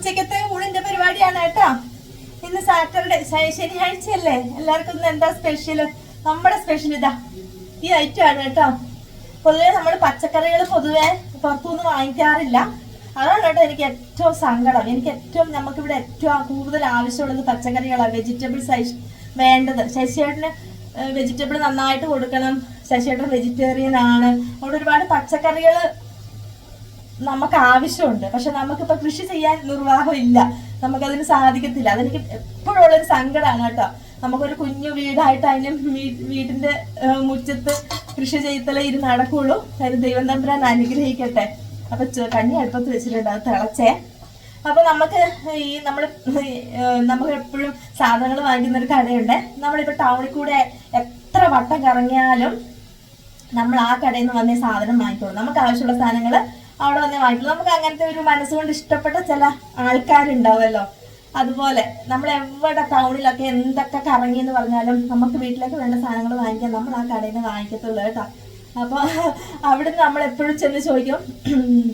ഉച്ചക്കത്തെ ഊണിന്റെ പരിപാടിയാണ് കേട്ടോ. ഇന്ന് സാറ്റർഡേ ശനിയാഴ്ചയല്ലേ? എല്ലാവർക്കും ഇന്ന് എന്താ സ്പെഷ്യൽ നമ്മുടെ സ്പെഷ്യൽ ഇതാ ഈ ഐറ്റം ആണ് കേട്ടോ. പൊതുവെ നമ്മൾ പച്ചക്കറികൾ പൊതുവെ പുറത്തുനിന്ന് വാങ്ങിക്കാറില്ല. അതാണ് കേട്ടോ എനിക്ക് ഏറ്റവും സങ്കടം. എനിക്ക് ഏറ്റവും നമുക്കിവിടെ ഏറ്റവും കൂടുതൽ ആവശ്യമുള്ളത് പച്ചക്കറികളാണ്. വെജിറ്റബിൾസ് വേണ്ടത്. ശശിയേട്ടന് വെജിറ്റബിൾ നന്നായിട്ട് കൊടുക്കണം. ശശിയേട്ടൻ വെജിറ്റേറിയൻ ആണ്. അവിടെ ഒരുപാട് പച്ചക്കറികൾ നമുക്ക് ആവശ്യമുണ്ട് പക്ഷെ നമുക്കിപ്പോ കൃഷി ചെയ്യാൻ നിർവാഹം ഇല്ല നമുക്കതിന് സാധിക്കത്തില്ല. അതെനിക്ക് എപ്പോഴും ഉള്ളൊരു സങ്കടമാണ് കേട്ടോ. നമുക്കൊരു കുഞ്ഞു വീടായിട്ട് അതിന് വീടിന്റെ മുറ്റത്ത് കൃഷി ചെയ്തലേ ഇത് നടക്കുള്ളൂ. അതിന് ദൈവം തമ്പുരാൻ അനുഗ്രഹിക്കട്ടെ. അപ്പൊ കണ്ണി അടുപ്പത്ത് വെച്ചിട്ടുണ്ട്. അത് തിളച്ചേ. അപ്പൊ നമുക്ക് ഈ നമ്മൾ നമുക്ക് എപ്പോഴും സാധനങ്ങൾ വാങ്ങിക്കുന്ന ഒരു കടയുണ്ട്. നമ്മളിപ്പോ ടൗണിൽ കൂടെ എത്ര വട്ടം കറങ്ങിയാലും നമ്മൾ ആ കടയിൽ നിന്ന് വന്നേ സാധനം വാങ്ങിക്കോളൂ. നമുക്ക് ആവശ്യമുള്ള സാധനങ്ങൾ അവിടെ വന്നേ വായിക്കും നമുക്ക് അങ്ങനത്തെ ഒരു മനസ്സുകൊണ്ട് ഇഷ്ടപ്പെട്ട ചില ആൾക്കാരുണ്ടാവുമല്ലോ. അതുപോലെ നമ്മൾ എവിടെ ടൗണിലൊക്കെ എന്തൊക്കെ കറങ്ങി എന്ന് പറഞ്ഞാലും നമുക്ക് വീട്ടിലേക്ക് വേണ്ട സാധനങ്ങൾ വാങ്ങിക്കാൻ നമ്മൾ ആ കടയിൽ നിന്ന് വാങ്ങിക്കത്തുള്ളൂ കേട്ടോ. അപ്പൊ അവിടെ നമ്മൾ എപ്പോഴും ചെന്ന് ചോദിക്കും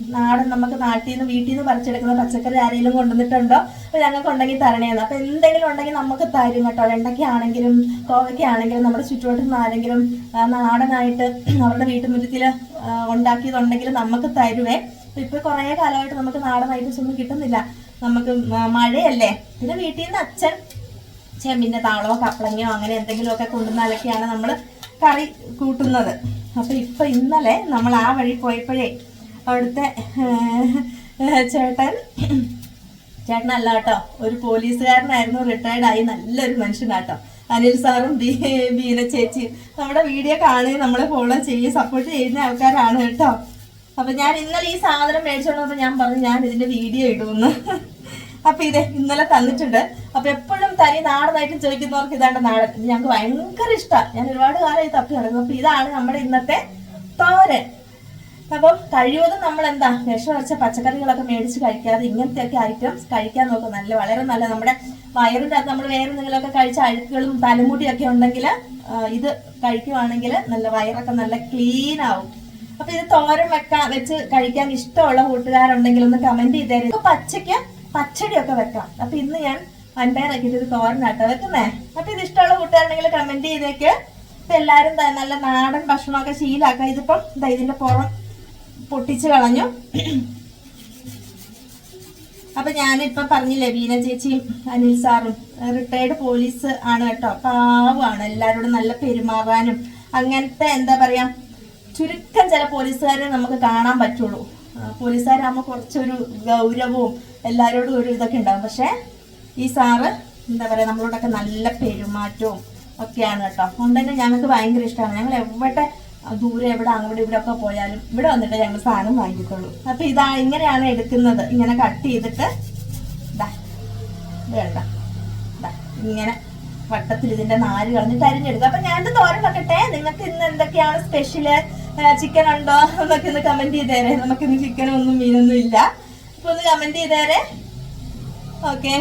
നാടൻ നമുക്ക് നാട്ടിൽ നിന്ന് വീട്ടിൽ നിന്ന് പറിച്ചെടുക്കുന്ന പച്ചക്കറി ആരെങ്കിലും കൊണ്ടുവന്നിട്ടുണ്ടോ? അപ്പൊ ഞങ്ങൾക്ക് ഉണ്ടെങ്കിൽ തരണേന്ന്. അപ്പൊ എന്തെങ്കിലും ഉണ്ടെങ്കിൽ നമുക്ക് തരും കേട്ടോ. എണ്ണക്കാണെങ്കിലും ആണെങ്കിലും കോവയ്ക്ക ആണെങ്കിലും നമ്മുടെ ചുറ്റുവട്ടത്ത് നിന്ന് ആരെങ്കിലും നാടനായിട്ട് അവരുടെ വീട്ടുമുറ്റത്തിൽ ആ, ഉണ്ടാക്കിയതുണ്ടെങ്കിൽ നമുക്ക് തരുവേ. അപ്പൊ ഇപ്പൊ കുറേ കാലമായിട്ട് നമുക്ക് നാടനായിട്ട് ഒന്നും കിട്ടുന്നില്ല. നമുക്ക് മഴയല്ലേ. പിന്നെ വീട്ടിൽ നിന്ന് അച്ഛൻ ചെമ്പിന്റെ താളോ കപ്പളങ്ങയോ അങ്ങനെ എന്തെങ്കിലുമൊക്കെ കൊണ്ടുവന്നാലൊക്കെയാണ് നമ്മൾ കറി കൂട്ടുന്നത്. അപ്പൊ ഇപ്പൊ ഇന്നലെ നമ്മൾ ആ വഴി പോയപ്പോഴേ അവിടുത്തെ ചേട്ടൻ ചേട്ടനല്ല കേട്ടോ ഒരു പോലീസുകാരനായിരുന്നു റിട്ടയർഡ് ആയി നല്ലൊരു മനുഷ്യനാട്ടോ. അനിൽ സാറും ബി ബീന ചേച്ചി. നമ്മുടെ വീഡിയോ കാണുകയും നമ്മളെ ഫോളോ ചെയ്യുകയും സപ്പോർട്ട് ചെയ്യുന്ന ആൾക്കാരാണ് കേട്ടോ. അപ്പൊ ഞാൻ ഇന്നലെ ഈ സാധനം മേടിച്ചോണ്ട് വന്നപ്പോ ഞാൻ പറഞ്ഞു ഞാൻ ഇതിന്റെ വീഡിയോ ഇടുമെന്ന് അപ്പൊ ഇത് ഇന്നലെ തന്നിട്ടുണ്ട്. അപ്പൊ എപ്പോഴും തനി നാടനായിട്ട് ചോദിക്കുന്നവർക്ക് ഇതാണ്ട് നാടൻ. ഞങ്ങൾക്ക് ഭയങ്കര ഇഷ്ടമാണ് ഞാൻ ഒരുപാട് കാലമായി തപ്പി നടക്കുന്നു. അപ്പൊ ഇതാണ് നമ്മുടെ ഇന്നത്തെ തോരൻ. അപ്പം കഴിവതും നമ്മൾ എന്താ വിഷം വെച്ച പച്ചക്കറികളൊക്കെ മേടിച്ച് കഴിക്കാതെ ഇങ്ങനത്തെയൊക്കെ ഐറ്റംസ് കഴിക്കാൻ നോക്കും നല്ല വളരെ നല്ല നമ്മുടെ വയറിന്റെ അകത്ത് നമ്മൾ വേറെ എന്തെങ്കിലുമൊക്കെ കഴിച്ച അഴുക്കുകളും തലമുടിയൊക്കെ ഉണ്ടെങ്കിൽ ഇത് കഴിക്കുവാണെങ്കിൽ നല്ല വയറൊക്കെ നല്ല ക്ലീൻ ആവും. അപ്പൊ ഇത് തോരൻ വെക്കാൻ വെച്ച് കഴിക്കാൻ ഇഷ്ടമുള്ള കൂട്ടുകാരുണ്ടെങ്കിൽ ഒന്ന് കമന്റ് ചെയ്തേരും. പച്ചയ്ക്ക് പച്ചടിയൊക്കെ വെക്കാം. അപ്പൊ ഇന്ന് ഞാൻ വൻപയറൊക്കെ ഇത് തോരനാട്ടോ വെക്കുന്നേ അപ്പൊ ഇത് ഇഷ്ടമുള്ള കൂട്ടുകാരുണ്ടെങ്കിൽ കമന്റ് ചെയ്തേക്ക്. ഇപ്പൊ എല്ലാരും നല്ല നാടൻ ഭക്ഷണമൊക്കെ ശീലാക്കാം. ഇതിപ്പം ദാ ഇതിന്റെ പുറം പൊട്ടിച്ച് കളഞ്ഞു. അപ്പൊ ഞാനിപ്പൊ പറഞ്ഞില്ലേ വീന ചേച്ചിയും അനിൽ സാറും റിട്ടയർഡ് പോലീസ് ആണ് കേട്ടോ. പാവമാണ്. എല്ലാരോടും നല്ല പെരുമാറാനും അങ്ങനത്തെ എന്താ പറയാ ചുരുക്കം ചില പോലീസുകാരെ നമുക്ക് കാണാൻ പറ്റുള്ളൂ. പോലീസുകാരാകുമ്പോൾ കുറച്ചൊരു ഗൗരവവും എല്ലാവരോടും ഒരു ഇതൊക്കെ ഉണ്ടാവും. പക്ഷെ ഈ സാറ് എന്താ പറയാ നമ്മളോടൊക്കെ നല്ല പെരുമാറ്റവും ഒക്കെയാണ് കേട്ടോ. അതുകൊണ്ട് തന്നെ ഞങ്ങൾക്ക് ഭയങ്കര ഇഷ്ടമാണ് ഞങ്ങൾ എവിടെ ദൂരെ എവിടെ അങ്ങോട്ട് ഇവിടെ ഒക്കെ പോയാലും ഇവിടെ വന്നിട്ട് ഞങ്ങൾ സാധനം വാങ്ങിക്കത്തുള്ളൂ അപ്പൊ ഇതാ ഇങ്ങനെയാണ് എടുക്കുന്നത്. ഇങ്ങനെ കട്ട് ചെയ്തിട്ട് ഇതാ വേണ്ട ഇങ്ങനെ വട്ടത്തിൽ ഇതിന്റെ നാല് കളഞ്ഞിട്ട് അരിഞ്ഞെടുക്കുക. അപ്പൊ ഞാൻ തോരൻ വെക്കട്ടെ. നിങ്ങൾക്ക് ഇന്ന് എന്തൊക്കെയാണ് സ്പെഷ്യൽ ചിക്കൻ ഉണ്ടോ? എന്നൊക്കെ ഒന്ന് കമന്റ് ചെയ്തേരെ. ചിക്കനും ഒന്നും മീനൊന്നും ഇല്ല. അപ്പൊ ഒന്ന് കമന്റ് ചെയ്തേരെ. ഓക്കെ